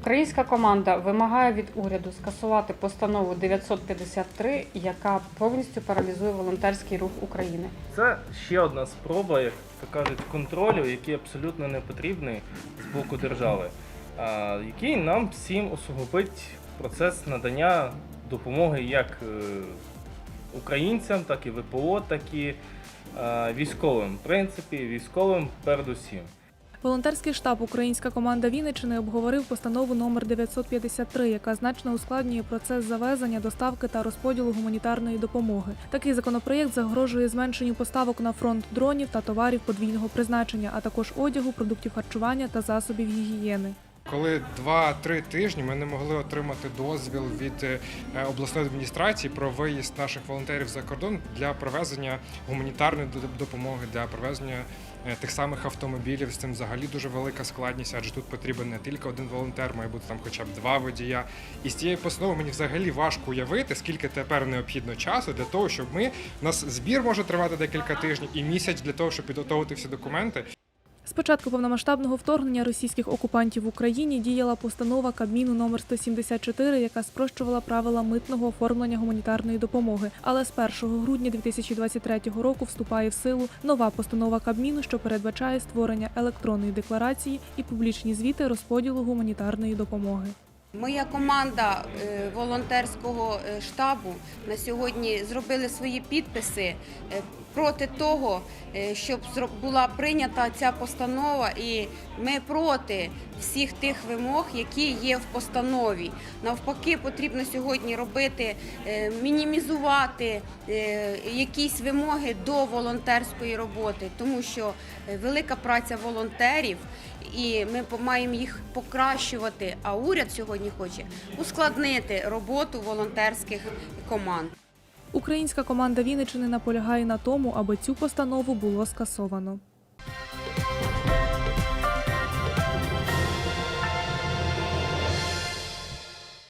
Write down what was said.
Українська команда вимагає від уряду скасувати постанову 953, яка повністю паралізує волонтерський рух України. Це ще одна спроба, як то кажуть, контролю, який абсолютно не потрібний з боку держави, який нам всім усугубить процес надання допомоги як е, українцям, так і ВПО, так і військовим. В принципі, військовим передусім. Волонтерський штаб Українська команда Вінниччини обговорив постанову номер 953, яка значно ускладнює процес завезення, доставки та розподілу гуманітарної допомоги. Такий законопроєкт загрожує зменшенню поставок на фронт дронів та товарів подвійного призначення, а також одягу, продуктів харчування та засобів гігієни. Коли 2-3 тижні ми не могли отримати дозвіл від е, обласної адміністрації про виїзд наших волонтерів за кордон для провезення гуманітарної допомоги, для провезення е, тих самих автомобілів. З цим взагалі дуже велика складність, адже тут потрібен не тільки один волонтер, має бути там хоча б два водія. І з цієї постанови мені взагалі важко уявити, скільки тепер необхідно часу для того, щоб ми у нас збір може тривати декілька тижнів і місяць для того, щоб підготовити всі документи. З початку повномасштабного вторгнення російських окупантів в Україні діяла постанова Кабміну номер 174, яка спрощувала правила митного оформлення гуманітарної допомоги. Але з 1 грудня 2023 року вступає в силу нова постанова Кабміну, що передбачає створення електронної декларації і публічні звіти розподілу гуманітарної допомоги. Моя команда е, волонтерського е, штабу на сьогодні зробили свої підписи е, проти того, е, щоб була прийнята ця постанова, і ми проти всіх тих вимог, які є в постанові. Навпаки, потрібно сьогодні робити, е, мінімізувати е, якісь вимоги до волонтерської роботи, тому що велика праця волонтерів і ми маємо їх покращувати. А уряд сьогодні хоче ускладнити роботу волонтерських команд. Українська команда Вінничини наполягає на тому, аби цю постанову було скасовано.